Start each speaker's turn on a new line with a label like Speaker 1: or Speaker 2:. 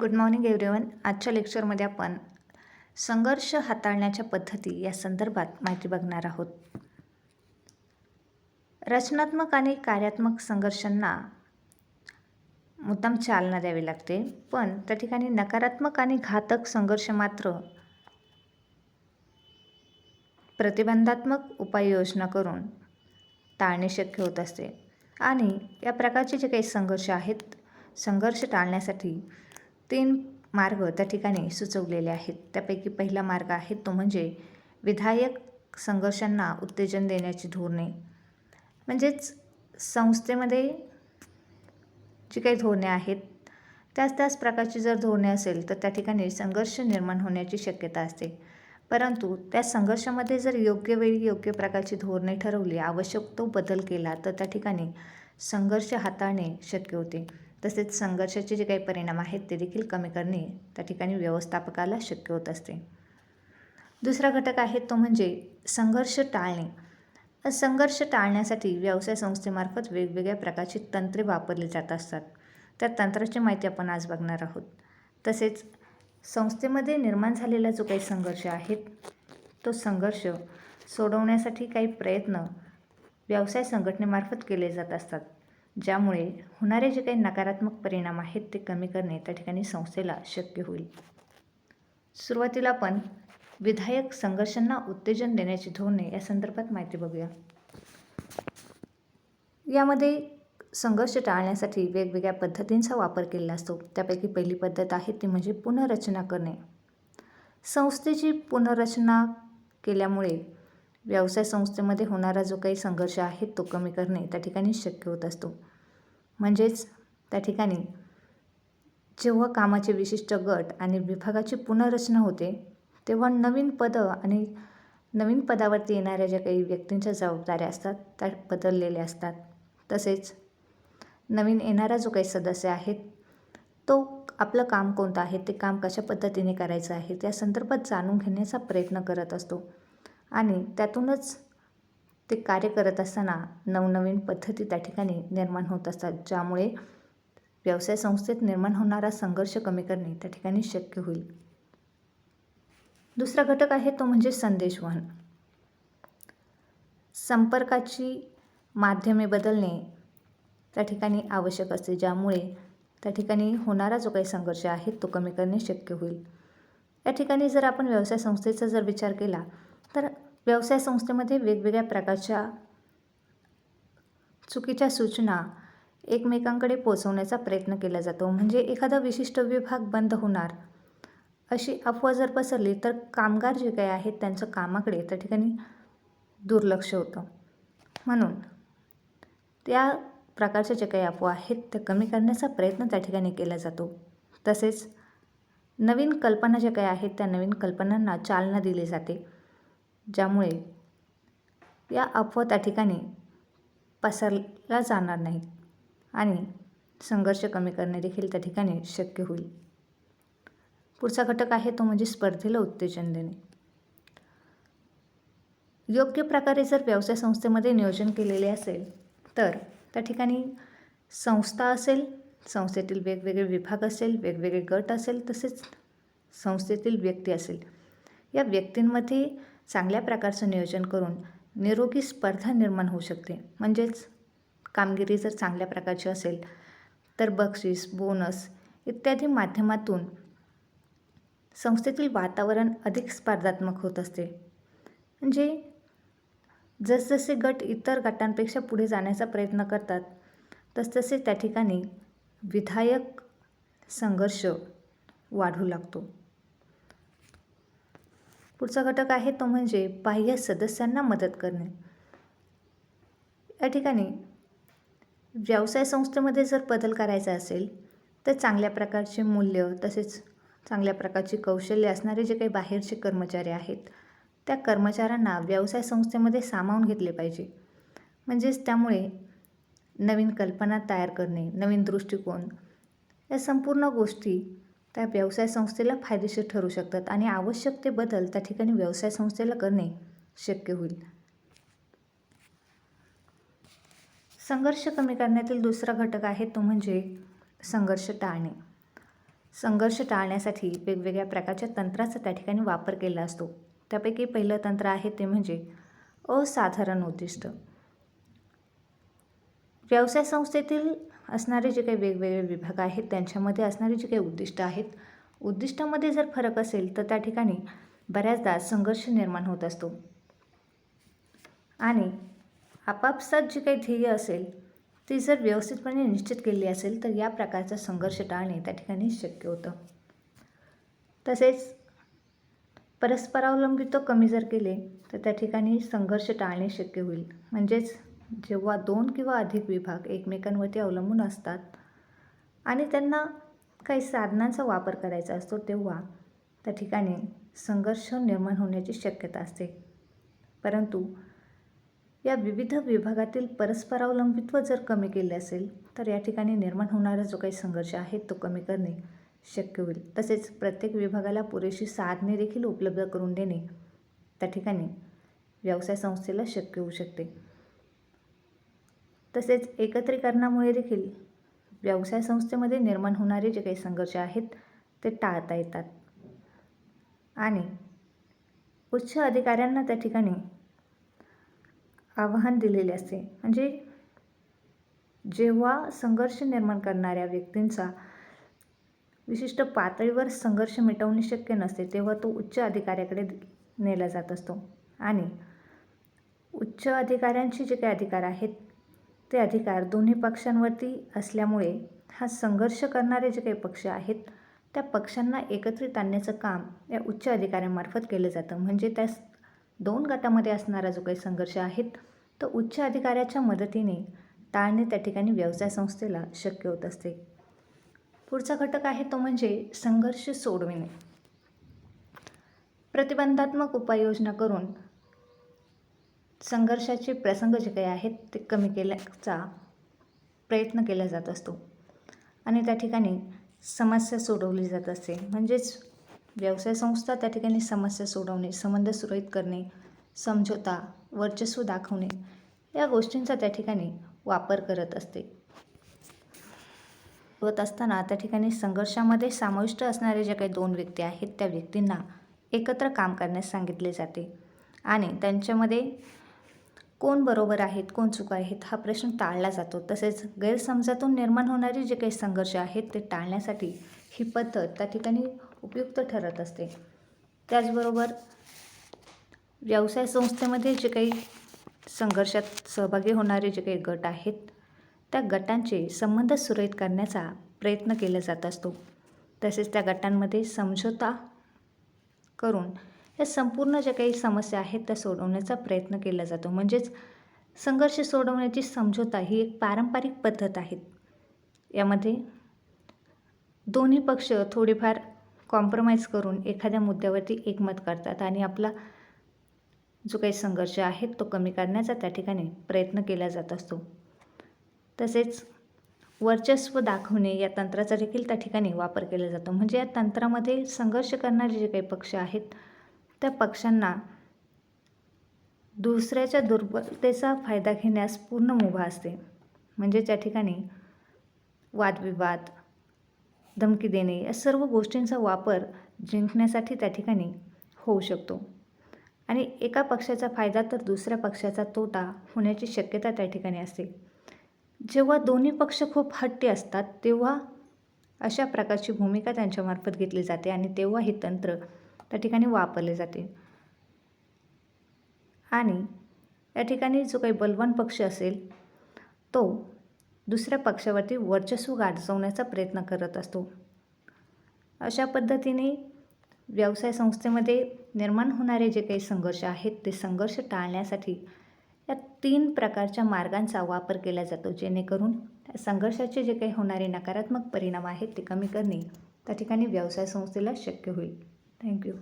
Speaker 1: Good morning everyone आजच्या लेक्चरमध्ये आपण संघर्ष हाताळण्याच्या पद्धती या संदर्भात माहिती बघणार आहोत. रचनात्मक आणि कार्यात्मक संघर्षांना मुद्दाम चालना द्यावी लागते. पण त्या ठिकाणी नकारात्मक आणि घातक संघर्ष मात्र प्रतिबंधात्मक उपाययोजना करून टाळणे शक्य होत असते. आणि या प्रकारचे जे काही संघर्ष आहेत संघर्ष टाळण्यासाठी तीन मार्ग त्या ठिकाणी सुचवलेले आहेत. त्यापैकी पहिला मार्ग आहे तो म्हणजे विधायक संघर्षांना उत्तेजन देण्याची धोरणे. म्हणजेच संस्थेमध्ये जी काही धोरणे आहेत त्याच त्याच प्रकारची जर धोरणे असेल तर त्या ठिकाणी संघर्ष निर्माण होण्याची शक्यता असते. परंतु त्या संघर्षामध्ये जर योग्य वेळी योग्य प्रकारची धोरणे ठरवली आवश्यक तो बदल केला तर त्या ठिकाणी संघर्ष हाताळणे शक्य होते. तसेच संघर्षाचे जे काही परिणाम आहेत ते देखील कमी करणे त्या ठिकाणी व्यवस्थापकाला शक्य होत असते. दुसरा घटक आहे तो म्हणजे संघर्ष टाळणे. संघर्ष टाळण्यासाठी व्यवसाय संस्थेमार्फत वेगवेगळ्या प्रकारची तंत्रे वापरली जात असतात. त्या तंत्राची माहिती आपण आज बघणार आहोत. तसेच संस्थेमध्ये निर्माण झालेला जो काही संघर्ष आहे तो संघर्ष सोडवण्यासाठी काही प्रयत्न व्यवसाय संघटनेमार्फत केले जात असतात. ज्यामुळे होणारे जे काही नकारात्मक परिणाम आहेत ते कमी करणे त्या ठिकाणी संस्थेला शक्य होईल. सुरुवातीला आपण विधायक संघर्षांना उत्तेजन देण्याची धोरणे या संदर्भात माहिती बघूया. यामध्ये संघर्ष टाळण्यासाठी वेगवेगळ्या पद्धतींचा वापर केलेला असतो. त्यापैकी पहिली पद्धत आहे ती म्हणजे पुनर्रचना करणे. संस्थेची पुनर्रचना केल्यामुळे व्यवसाय संस्थेमध्ये होणारा जो काही संघर्ष आहे तो कमी करणे त्या ठिकाणी शक्य होत असतो. म्हणजेच त्या ठिकाणी जेव्हा कामाचे विशिष्ट गट आणि विभागाची पुनर्रचना होते तेव्हा नवीन पदं आणि नवीन पदावरती येणाऱ्या ज्या काही व्यक्तींच्या जबाबदाऱ्या असतात त्या बदललेल्या असतात. तसेच नवीन येणारा जो काही सदस्य आहे तो आपलं काम कोणतं आहे ते काम कशा पद्धतीने करायचं आहे त्या संदर्भात जाणून घेण्याचा प्रयत्न करत असतो. आणि त्यातूनच ते कार्य करत असताना नवनवीन पद्धती त्या ठिकाणी निर्माण होत असतात ज्यामुळे व्यवसाय संस्थेत निर्माण होणारा संघर्ष कमी करणे त्या ठिकाणी शक्य होईल. दुसरा घटक आहे तो म्हणजे संदेशवहन संपर्काची माध्यमे बदलणे त्या ठिकाणी आवश्यक असते ज्यामुळे त्या ठिकाणी होणारा जो काही संघर्ष आहे तो कमी करणे शक्य होईल. या ठिकाणी जर आपण व्यवसाय संस्थेचा जर विचार केला व्यवसाय संस्थेमध्ये वेगवेगळ्या प्रकारच्या चुकीच्या सूचना एकमेकांकडे पोचवण्याचा प्रयत्न केला जातो. म्हणजे एखादा विशिष्ट विभाग बंद होणार अशी अफवा जर पसरली तर कामगार जे काही आहेत त्यांचं कामाकडे त्या ठिकाणी दुर्लक्ष होतं. म्हणून त्या प्रकारच्या जे काही अफवा आहेत त्या कमी करण्याचा प्रयत्न त्या ठिकाणी केला जातो. तसेच नवीन कल्पना ज्या काही आहेत त्या नवीन कल्पनांना चालना दिली जाते. ज्यामुळे या अफवा त्या ठिकाणी पसरला जाणार नाहीत आणि संघर्ष कमी करणे देखील त्या ठिकाणी शक्य होईल. पुढचा घटक आहे तो म्हणजे स्पर्धेला उत्तेजन देणे. योग्य प्रकारे जर व्यवसाय संस्थेमध्ये नियोजन केलेले असेल तर त्या ठिकाणी संस्था असेल संस्थेतील वेगवेगळे विभाग असेल वेगवेगळे गट असेल तसेच संस्थेतील व्यक्ती असेल. या व्यक्तींमध्ये चांगल्या प्रकारचं नियोजन करून निरोगी स्पर्धा निर्माण होऊ शकते. म्हणजेच कामगिरी जर चांगल्या प्रकारची असेल तर बक्षीस बोनस इत्यादी माध्यमातून संस्थेतील वातावरण अधिक स्पर्धात्मक होत असते. म्हणजे जसजसे गट इतर गटांपेक्षा पुढे जाण्याचा प्रयत्न करतात तसतसे त्या ठिकाणी विधायक संघर्ष वाढू लागतो. पुढचा घटक आहे तो म्हणजे बाह्य सदस्यांना मदत करणे. या ठिकाणी व्यवसाय संस्थेमध्ये जर बदल करायचा असेल तर चांगल्या प्रकारचे मूल्य तसेच चांगल्या प्रकारची कौशल्य असणारे जे काही बाहेरचे कर्मचारी आहेत त्या कर्मचाऱ्यांना व्यवसाय संस्थेमध्ये सामावून घेतले पाहिजे. म्हणजेच त्यामुळे नवीन कल्पना तयार करणे नवीन दृष्टिकोन या संपूर्ण गोष्टी त्या व्यवसाय संस्थेला फायदेशीर ठरू शकतात आणि आवश्यक ते बदल त्या ठिकाणी व्यवसाय संस्थेला करणे शक्य होईल. संघर्ष कमी करण्यातील दुसरा घटक आहे तो म्हणजे संघर्ष टाळणे. संघर्ष टाळण्यासाठी वेगवेगळ्या प्रकारच्या तंत्राचा त्या ठिकाणी वापर केला असतो. त्यापैकी पहिलं तंत्र आहे ते म्हणजे असाधारण उद्दिष्ट. व्यवसाय संस्थेतील असणारे जे काही वेगवेगळे विभाग आहेत त्यांच्यामध्ये असणारी जी काही उद्दिष्ट आहेत उद्दिष्टामध्ये जर फरक असेल तर त्या ठिकाणी बऱ्याचदा संघर्ष निर्माण होत असतो. आणि आपापसात जी काही ध्येय असेल ती जर व्यवस्थितपणे निश्चित केली असेल तर या प्रकारचा संघर्ष टाळणे त्या ठिकाणी शक्य होतं. तसेच परस्परावलंबित्व कमी जर केले तर त्या ठिकाणी संघर्ष टाळणे शक्य होईल. म्हणजेच जेव्हा दोन किंवा अधिक विभाग एकमेकांवरती अवलंबून असतात आणि त्यांना काही साधनांचा वापर करायचा असतो तेव्हा त्या ठिकाणी संघर्ष निर्माण होण्याची शक्यता असते. परंतु या विविध विभागातील परस्परावलंबित्व जर कमी केले असेल तर या ठिकाणी निर्माण होणारा जो काही संघर्ष आहे तो कमी करणे शक्य होईल. तसेच प्रत्येक विभागाला पुरेशी साधने देखील उपलब्ध करून देणे त्या ठिकाणी व्यवसाय संस्थेला शक्य होऊ शकते. तसेच एकत्रीकरणामुळे देखील व्यवसाय संस्थेमध्ये निर्माण होणारे जे काही संघर्ष आहेत ते टाळता येतात. आणि उच्च अधिकाऱ्यांना त्या ठिकाणी आव्हान दिलेले असते. म्हणजे जेव्हा संघर्ष निर्माण करणाऱ्या व्यक्तींचा विशिष्ट पातळीवर संघर्ष मिटवणे शक्य नसते तेव्हा तो उच्च अधिकाऱ्याकडे नेला जात असतो. आणि उच्च अधिकाऱ्यांचे जे काही अधिकार आहेत ते अधिकार दोन्ही पक्षांवरती असल्यामुळे हा संघर्ष करणारे जे काही पक्ष आहेत त्या पक्षांना एकत्रित आणण्याचं काम या उच्च अधिकाऱ्यांमार्फत केलं जातं. म्हणजे त्या दोन गटामध्ये असणारा जो काही संघर्ष आहे तो उच्च अधिकाऱ्याच्या मदतीने टाळणे त्या ठिकाणी व्यवसाय संस्थेला शक्य होत असते. पुढचा घटक आहे तो म्हणजे संघर्ष सोडविणे. प्रतिबंधात्मक उपाययोजना करून संघर्षाचे प्रसंग जे काही आहेत ते कमी केल्याचा प्रयत्न केला जात असतो. आणि त्या ठिकाणी समस्या सोडवली जात असते. म्हणजेच व्यवसाय संस्था त्या ठिकाणी समस्या सोडवणे संबंध सुरळीत करणे समझोता वर्चस्व दाखवणे या गोष्टींचा त्या ठिकाणी वापर करत असते. होत असताना त्या ठिकाणी संघर्षामध्ये समाविष्ट असणारे जे काही दोन व्यक्ती आहेत त्या व्यक्तींना एकत्र काम करण्यास सांगितले जाते. आणि त्यांच्यामध्ये कोण बरोबर आहेत कोण चुका आहेत हा प्रश्न टाळला जातो. तसेच गैरसमजातून निर्माण होणारे जे काही संघर्ष आहेत ते टाळण्यासाठी ही पद्धत त्या ठिकाणी उपयुक्त ठरत असते. त्याचबरोबर व्यवसाय संस्थेमध्ये जे काही संघर्षात सहभागी होणारे जे काही गट आहेत त्या गटांचे संबंध सुरळीत करण्याचा प्रयत्न केला जात असतो. तसेच त्या गटांमध्ये समझोता करून या संपूर्ण ज्या काही समस्या आहेत त्या सोडवण्याचा प्रयत्न केला जातो. म्हणजेच संघर्ष सोडवण्याची समझोता ही एक पारंपरिक पद्धत आहे. यामध्ये दोन्ही पक्ष थोडीफार कॉम्प्रोमाइज करून एखाद्या मुद्द्यावरती एकमत करतात आणि आपला जो काही संघर्ष आहे तो कमी करण्याचा त्या ठिकाणी प्रयत्न केला जात असतो. तसेच वर्चस्व दाखवणे या तंत्राचा देखील त्या ठिकाणी वापर केला जातो. म्हणजे या तंत्रामध्ये संघर्ष करणारे जे काही पक्ष आहेत त्या पक्षांना दुसऱ्याच्या दुर्बलतेचा फायदा घेण्यास पूर्ण मुभा असते. म्हणजे त्या ठिकाणी वादविवाद धमकी देणे या सर्व गोष्टींचा वापर जिंकण्यासाठी त्या ठिकाणी होऊ शकतो. आणि एका पक्षाचा फायदा तर दुसऱ्या पक्षाचा तोटा होण्याची शक्यता त्या ठिकाणी असते. जेव्हा दोन्ही पक्ष खूप हट्टी असतात तेव्हा अशा प्रकारची भूमिका त्यांच्यामार्फत घेतली जाते आणि तेव्हा हे तंत्र त्या ठिकाणी वापरले जाते. आणि या ठिकाणी जो काही बलवान पक्ष असेल तो दुसऱ्या पक्षावरती वर्चस्व गाजवण्याचा प्रयत्न करत असतो. अशा पद्धतीने व्यवसाय संस्थेमध्ये निर्माण होणारे जे काही संघर्ष आहेत ते संघर्ष टाळण्यासाठी या तीन प्रकारच्या मार्गांचा वापर केला जातो जेणेकरून संघर्षाचे जे काही होणारे नकारात्मक परिणाम आहेत ते कमी करणे त्या ठिकाणी व्यवसाय संस्थेला शक्य होईल. Thank you.